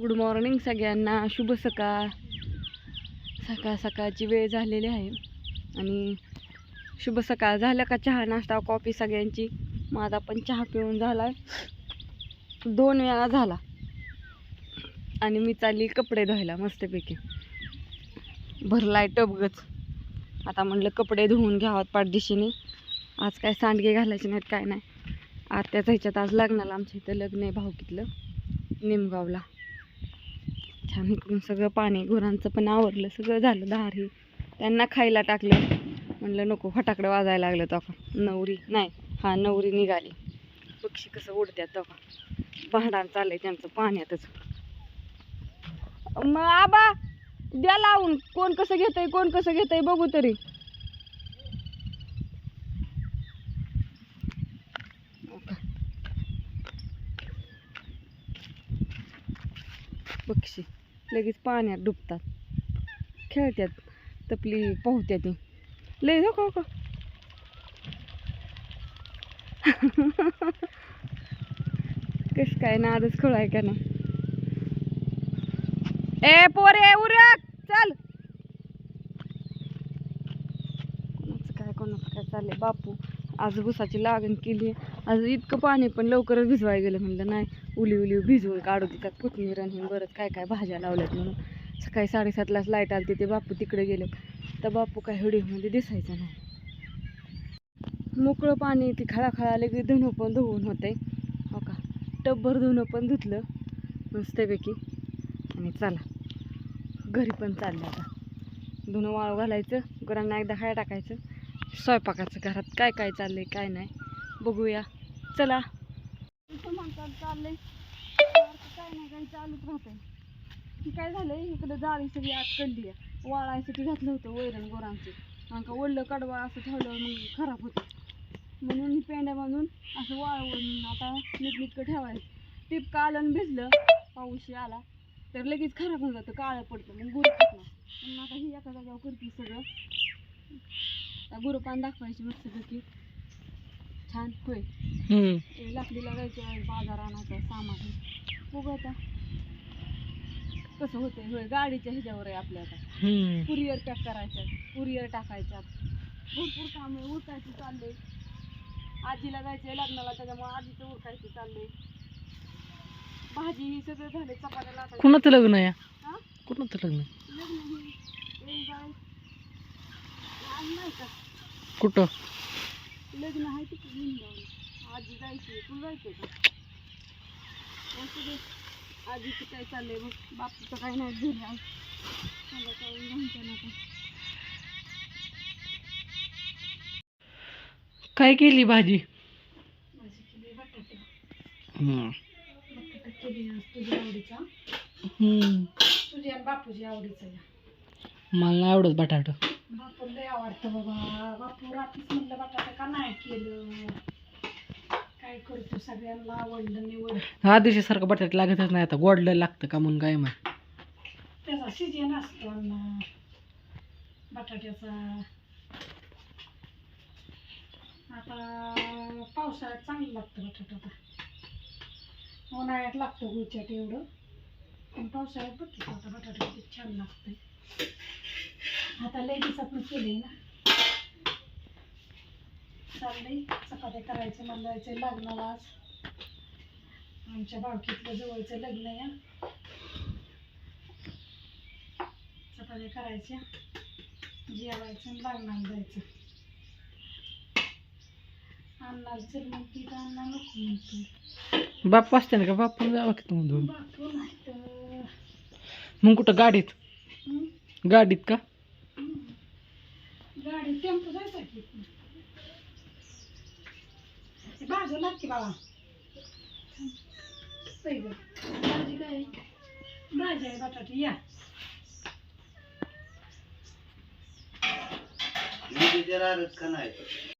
Good morning सगळ्यांना. शुभ सकाळ. सकाळ सकाळची वेळ झालेली आहे. आणि शुभ सकाळ झालं का चहा नाश्ता कॉफी सगळ्यांची? माझा पण चहा पिऊन झाला दोन वेळा झाला. आणि मी चालली कपडे धुवायला मस्तपैकी. भरलाय टबगच. आता म्हणलं कपडे धुवून घ्यावात पाठदिशीने. आज काय सांडगे घालायचे नाहीत काय नाही. आत्याच्या ह्याच्यात आज लग्नाला आमच्या इथं लग्न आहे भाऊकीतलं. निमगावला. छान इकडून सगळं पाणी गुरांचं पण आवरलं सगळं झालं दहारी त्यांना खायला टाकलं. म्हणलं नको फटाकडं वाजायला लागलं तेव्हा नवरी नाही हा नवरी निघाली. पक्षी कसं उडत्यात तेव्हा भांडण चाललंय त्यांचं पाण्यातच. मग आबा द्या लावून. कोण कसं घेतंय कोण कसं घेतंय बघू तरी. पक्षी. लगेच पाण्यात डुबतात. खेळतात तपली पोहत्या ती. लय हो का हो कस काय ना आजच खोळाय का नाही? ए पोरे उरक! चल! कोणाचं काय कोणाचं काय चाललंय? बापू आज भुसाची लागण केली आज इतकं पाणी पण लवकरच भिजवायला गेलं म्हणलं नाही उली उली भिजवून काढू देतात कोथमीर आणि बरंच काय काय भाज्या लावल्यात म्हणून. सकाळी साडेसातलाच लाइट आली ते बापू तिकडे गेले. तर बापू काय व्हिडिओमध्ये दिसायचं नाही. मोकळं पाणी ती खळाखळा की धुणं पण धुवून होते हो का? टब्बर धुणं पण धुतलं मस्तपैकी. आणि चला घरी पण चाललं आता. धुणं वाळू घालायचं गुरांना एकदा खाय टाकायचं. स्वयंपाकाचं घरात काय काय चाललं आहे काय नाही. बघूया. चला. म्हणतात चाललंय काय नाही काही चालूच राहतंय की काय झालंय इकडं जाळी सगळी आत कळली आहे वाळायसाठी घातलं होतं वैरण गोरांचं आणि का ओढलं कडवा असं ठेवलं मग खराब होतं म्हणून मी पेंड्या बांधून असं वाळवून आता नीटनीटकं ठेवायचं टिपका आलं आणि भिजलं पाऊस आला तर लगेच खराब होऊन जातं काळं पडतं मग गुरु खात म्हणून आता ही एका जागेवर करते सगळं. आता गुरुपान दाखवायची मस्तपैकी छान होय. ते लाकडी लागायचे बाजार आणायचं सामान. बघू आता. कसं होतंय होय गाडीच्या ह्याच्यावर आहे आपल्या आता. कुरिअर पॅक करायच्यात कुरिअर टाकायच्यात. भरपूर काम आहे उरकायचं चाललंय. आजीला जायचंय लग्नाला त्याच्यामुळे आजीचं उरकायचं चाललंय. भाजी ही सगळं झाले चपात्या लाटायच्या. कुणाचं लग्न आहे? हा? कुणाचं लग्न लग्न हे लहान नाही का? कुठं? लग्न आहे तिकडे लिंगावलं आजी जायची तू जायचंय का? असं दे. आजीचं काय चाललंय मग बापूचं काय नाही. घरी आज संध्याकाळी घालते ना आता. काय केली भाजी? भाजी केली बटाटे. हम्म. बटाटा केली आज तुझ्या आवडीचा. हम्म. तुझ्या आणि बापूची आवडीचा या मला नाही आवडत बटाटा. आवडतं बाबा. बापू रात्रीच म्हणलं बटाटा का नाही केलं? काय करतो सगळ्यांना आवडलं निवड. हा दिवशी सारखं बटाटा लागतच नाही आता. गोडलं लागतं का म्हणून काय माहीत? त्याचा सीजन असतो ना बटाट्याचा. आता पावसाळ्यात चांगलं लागतं बटाटा आता. उन्हाळ्यात लागतं गुळचाट एवढं. पण पावसाळ्यात बघतो आता बटाटा किती छान लागतंय. आता लय दिवसातून केले ना. चाललंय. चपात्या करायचं मला जायचं लग्नाला आज. आमच्या बावकीतलं जवळचं लग्न आहे चपात्या करायच्या जेवायचं लग्नाला जायचं अण्णा चल मग तिथं अण्णा नको म्हणतो. बाप असते ना का? बाप पण जावा की तुम्ही बापू नाही तर मग कुठं गाडीत? गाडीत का. गाडी टेम्पो जायचा की? ते भाज्या लागते बाबा सैग भाजी काय? आहे? भाजी आहे बटाटे या. मी तिथे राहत का नाही?